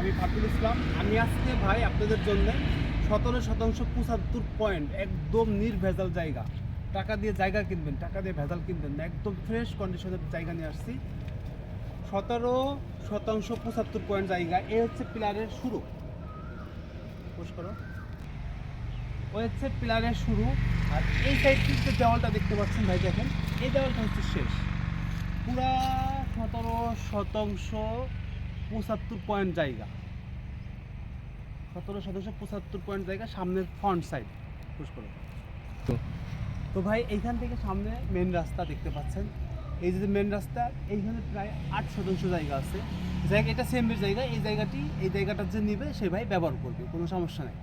আমি ফাতুল ইসলাম। আমি আজকে ভাই আপনাদের জন্য সতেরো শতাংশ পঁচাত্তর পয়েন্ট একদম নির্ভেজাল জায়গা। টাকা দিয়ে জায়গা কিনবেন, টাকা দিয়ে ভেজাল কিনবেন না, একদম ফ্রেশ কন্ডিশনের জায়গা নিয়ে আসছি। সতেরো শতাংশ পঁচাত্তর পয়েন্ট জায়গা, এ হচ্ছে পিলারের শুরু। পুশ করো। ওই হচ্ছে পিলারের শুরু। আর এই সাইড যে দেওয়ালটা দেখতে পাচ্ছেন ভাই, দেখেন, এই দেওয়ালটা হচ্ছে শেষ। পুরা সতেরো শতাংশ পঁচাত্তর পয়েন্ট জায়গা। সতেরো শতাংশ পঁচাত্তর পয়েন্ট জায়গা সামনের ফ্রন্ট সাইড পুশ করো। তো ভাই এইখান থেকে সামনে মেন রাস্তা দেখতে পাচ্ছেন। এই যে মেন রাস্তা এইখানে প্রায় আট শতাংশ জায়গা আছে। জায়গা এটা সেমের জায়গা এই জায়গাটি এই জায়গাটা যে নিবে সে ভাই ব্যবহার করবে কোনো সমস্যা নেই।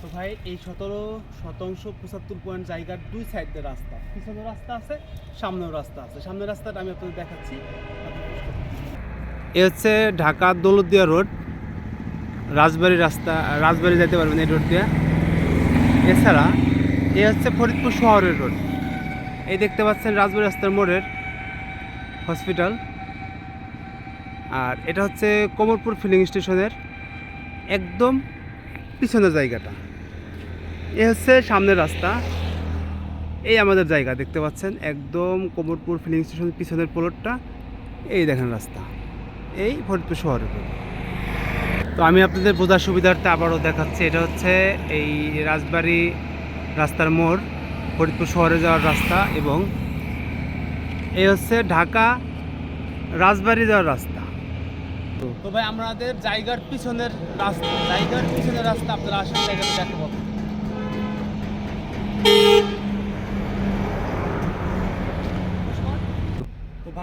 তো ভাই এই সতেরো শতাংশ পঁচাত্তর পয়েন্ট জায়গার দুই সাইডে রাস্তা। পিছনের রাস্তা আছে সামনেও রাস্তা আছে। সামনের রাস্তাটা আমি আপনাদের দেখাচ্ছি। এ হচ্ছে ঢাকা দৌলতদিয়া রোড, রাজবাড়ি রাস্তা, রাজবাড়ি যেতে পারবেন এই রোড দিয়ে। এছাড়া এ হচ্ছে ফরিদপুর শহরের রোড। এই দেখতে পাচ্ছেন রাজবাড়ি রাস্তার মোড়ের হসপিটাল। আর এটা হচ্ছে কোমরপুর ফিলিং স্টেশনের একদম পিছনের জায়গাটা। এ হচ্ছে সামনের রাস্তা। এই আমাদের জায়গা দেখতে পাচ্ছেন, একদম কোমরপুর ফিলিং স্টেশনের পিছনের প্লটটা এই দেখেন রাস্তা। এই ফরিদপুর শহরের। তো আমি আপনাদের বোঝার সুবিধার্থে আবারও দেখাচ্ছি, এটা হচ্ছে এই রাজবাড়ি রাস্তার মোড়, ফরিদপুর শহরে যাওয়ার রাস্তা এবং এই হচ্ছে ঢাকা রাজবাড়ি যাওয়ার রাস্তা তো ভাই, আমাদের জায়গার পিছনের রাস্তা, জায়গার পিছনের রাস্তা আপনারা আসেন জায়গাটা দেখতে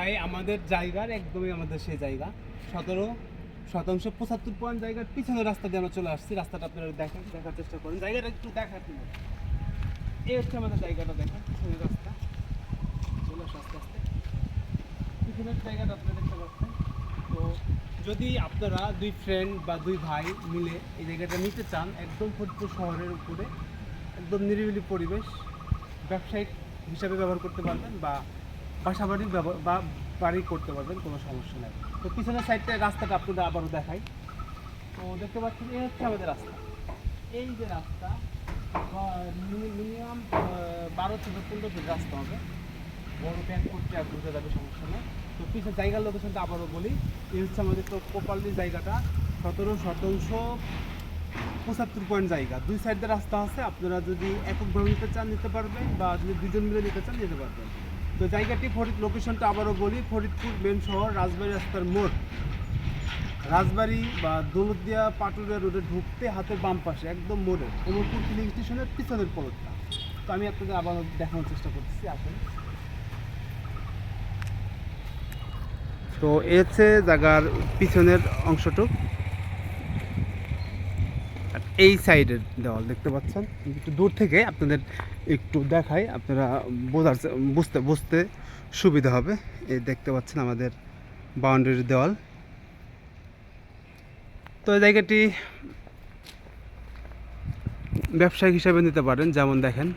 ভাই আমাদের জায়গার একদমই আমাদের সেই জায়গা। সতেরো শতাংশ পঁচাত্তর পয়েন্ট জায়গার পিছনের রাস্তা দিয়ে আমরা চলে আসছি। রাস্তাটা আপনারা দেখেন দেখার চেষ্টা করেন। জায়গাটা একটু দেখাতে এই হচ্ছে আমাদের জায়গাটা দেখেন, পিছনের রাস্তা। চলে আসো আস্তে আস্তে। পিছনের জায়গাটা আপনারা দেখতে পাচ্ছেন। তো যদি আপনারা দুই ফ্রেন্ড বা দুই ভাই মিলে এই জায়গাটা নিতে চান, একদম ফরিদপুর শহরের উপরে, একদম নিরিবিলি পরিবেশ, ব্যবসায়িক হিসাবে ব্যবহার করতে পারবেন বা বাসা বাড়ির ব্যবহার বা, বাড়ি করতে পারবেন, কোনো সমস্যা নেই। তো পিছনের সাইডটা রাস্তাটা আপনাদের আবারও দেখাই। তো দেখতে পাচ্ছেন, এই হচ্ছে আমাদের রাস্তা। এই যে রাস্তা মিনিমাম বারো থেকে পনেরো ফিট রাস্তা হবে। বড় ব্যাগ করতে আর ঢুকে যাবে, সমস্যা নেই। তো পিছনে জায়গার লোকেশনটা আবারও বলি, এই হচ্ছে আমাদের তো প্রপারলি জায়গাটা। সতেরো শতাংশ পঁচাত্তর পয়েন্ট জায়গা। দুই সাইডে রাস্তা আছে, আপনারা যদি একক এককভাবে নিতে চান, নিতে পারবেন, বা যদি দুজন মিলে নিতে চান, নিতে পারবেন। তো জায়গাটি ফরিদ লোকেশনটা আবারও বলি, ফরিদপুর মেন শহর, রাজবাড়ি রাস্তার মোড়। রাজবাড়ি বা দৌলতদিয়া পাটুরিয়া রোডে ঢুকতে হাতের বাম পাশে, একদম মোড়ে কোমরপুর ফিলিং স্টেশনের পিছনের পলটটা তো আমি আপনাদের আবার দেখানোর চেষ্টা করতেছি, আসেন। তো এ হচ্ছে জায়গার পিছনের অংশটুক। এই সাইডের দেওয়াল, দেখতে পাচ্ছেন? একটু দূর থেকে আপনাদের একটু দেখাই, আপনারা বোঝার বুঝতে বুঝতে সুবিধা হবে। এই দেখতে পাচ্ছেন আমাদের বাউন্ডারির দেওয়াল। তো এই জায়গাটি ব্যবসায়িক হিসাবে নিতে পারেন, যেমন দেখেন।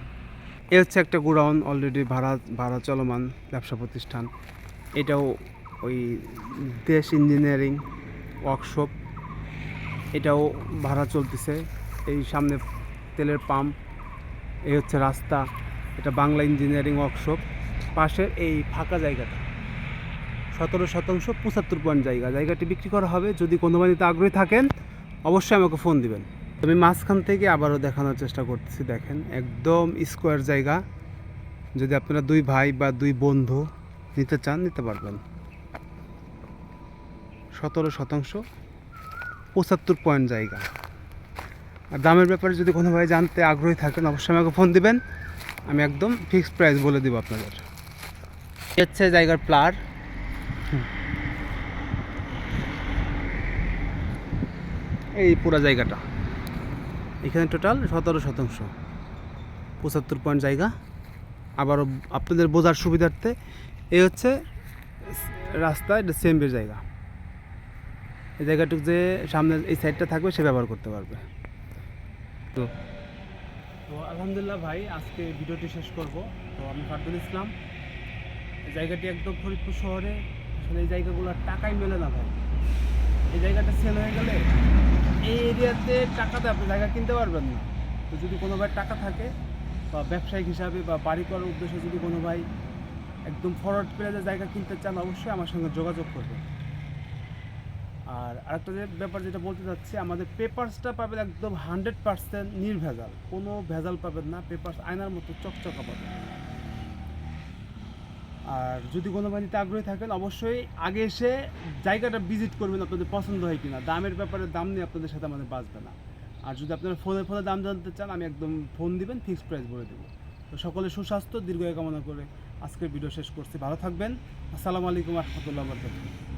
এ হচ্ছে একটা গোডাউন অলরেডি ভাড়া ভাড়া চলমান ব্যবসা প্রতিষ্ঠান। এটাও ওই দেশ ইঞ্জিনিয়ারিং ওয়ার্কশপ। এটাও ভাড়া চলতেছে। এই সামনে তেলের পাম্প, এই হচ্ছে রাস্তা, এটা বাংলা ইঞ্জিনিয়ারিং ওয়ার্কশপ। পাশের এই ফাঁকা জায়গাটা, সতেরো শতাংশ পঁচাত্তর পয়েন্ট জায়গা। জায়গাটি বিক্রি করা হবে। যদি কোনো বাড়িতে আগ্রহী থাকেন, অবশ্যই আমাকে ফোন দিবেন। আমি মাঝখান থেকে আবারও দেখানোর চেষ্টা করতেছি, দেখেন, একদম স্কোয়ার জায়গা। যদি আপনারা দুই ভাই বা দুই বন্ধু নিতে চান, নিতে পারবেন। সতেরো শতাংশ পঁচাত্তর পয়েন্ট জায়গা। আর দামের ব্যাপারে যদি কোনো ভাই জানতে আগ্রহী থাকেন, অবশ্যই আমাকে ফোন দিবেন। আমি একদম ফিক্সড প্রাইস বলে দেবো আপনাদের। হচ্ছে জায়গার প্লার এই পুরো জায়গাটা। এখানে টোটাল সতেরো শতাংশ। পঁচাত্তর পয়েন্ট জায়গা। আবারও আপনাদের বোঝার সুবিধার্থে এই হচ্ছে রাস্তা, এটা সেমবের জায়গা। এই জায়গাটুক যে সামনে এই সাইডটা থাকবে, সে ব্যবহার করতে পারবে। তো তো আলহামদুলিল্লাহ ভাই, আজকে ভিডিওটি শেষ করব। তো আমি ফারদুল ইসলাম। জায়গাটি একদম ফরিদপুর শহরে। আসলে এই জায়গাগুলো টাকাই মেলে না ভাই। এই জায়গাটা সেল হয়ে গেলে এই এরিয়াতে টাকাতে আপনি জায়গা কিনতে পারবেন না। তো যদি কোনো ভাই টাকা থাকে, বা ব্যবসায়িক হিসাবে বা বাড়ি করার উদ্দেশ্যে যদি কোনো ভাই একদম ফরওয়ার্ড প্লেসে জায়গা কিনতে চান, অবশ্যই আমার সঙ্গে যোগাযোগ করবেন। আর আরেকটা যে ব্যাপার যেটা বলতে চাচ্ছি, আমাদের পেপারসটা পাবেন একদম হান্ড্রেড পার্সেন্ট নির্ভেজাল। কোনো ভেজাল পাবেন না পেপারস আয়নার মতো চকচকা পাবেন। আর যদি কোনো বাড়িতে আগ্রহী থাকেন, অবশ্যই আগে এসে জায়গাটা ভিজিট করবেন আপনাদের পছন্দ হয় কিনা। দামের ব্যাপারে দাম নিয়ে আপনাদের সাথে আমাদের বাঁচবে না। আর যদি আপনারা ফোনে ফোনে দাম জানতে চান, আমি একদম ফোন দিবেন ফিক্সড প্রাইস বলে দেবো। তো সকলে সুস্বাস্থ্য, দীর্ঘায়ু কামনা করে আজকের ভিডিও শেষ করছি। ভালো থাকবেন। আসসালামু আলাইকুম রহমতুল্লাহ বরকাতুহ।